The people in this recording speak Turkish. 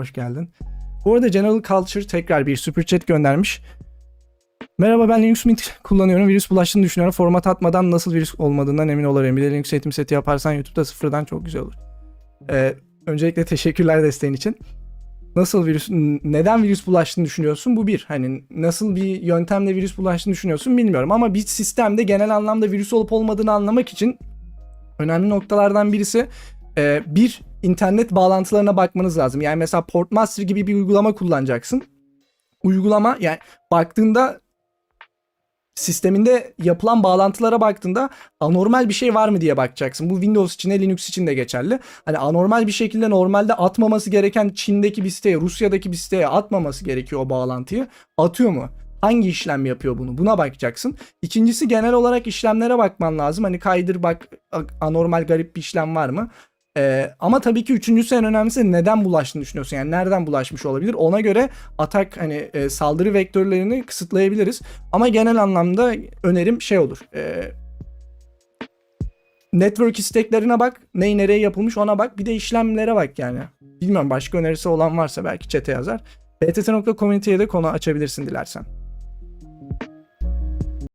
Hoş geldin. Bu arada General Culture tekrar bir super chat göndermiş. Merhaba ben Linux Mint kullanıyorum. Virüs bulaştığını düşünüyorum. Format atmadan nasıl virüs olmadığından emin olayım. Bir de Linux eğitim seti yaparsan YouTube'da sıfırdan çok güzel olur. Ee, öncelikle teşekkürler desteğin için. Nasıl virüs, neden virüs bulaştığını düşünüyorsun? Bu bir. Hani nasıl bir yöntemle virüs bulaştığını düşünüyorsun bilmiyorum. Ama bir sistemde genel anlamda virüs olup olmadığını anlamak için önemli noktalardan birisi e, bir internet bağlantılarına bakmanız lazım. Yani mesela Portmaster gibi bir uygulama kullanacaksın. Uygulama yani baktığında sisteminde yapılan bağlantılara baktığında anormal bir şey var mı diye bakacaksın. Bu Windows için de Linux için de geçerli. Hani anormal bir şekilde normalde atmaması gereken Çin'deki bir siteye, Rusya'daki bir siteye atmaması gerekiyor o bağlantıyı. Atıyor mu? Hangi işlem yapıyor bunu? Buna bakacaksın. İkincisi genel olarak işlemlere bakman lazım. Hani kaydır bak anormal garip bir işlem var mı? Ee, ama tabii ki üçüncüsü en önemlisi neden bulaştığını düşünüyorsun. Yani nereden bulaşmış olabilir? Ona göre atak hani e, saldırı vektörlerini kısıtlayabiliriz. Ama genel anlamda önerim şey olur. E, network isteklerine bak. Ney nereye yapılmış ona bak. Bir de işlemlere bak yani. Bilmiyorum başka önerisi olan varsa belki çete yazar. btt.community'ye de konu açabilirsin dilersen.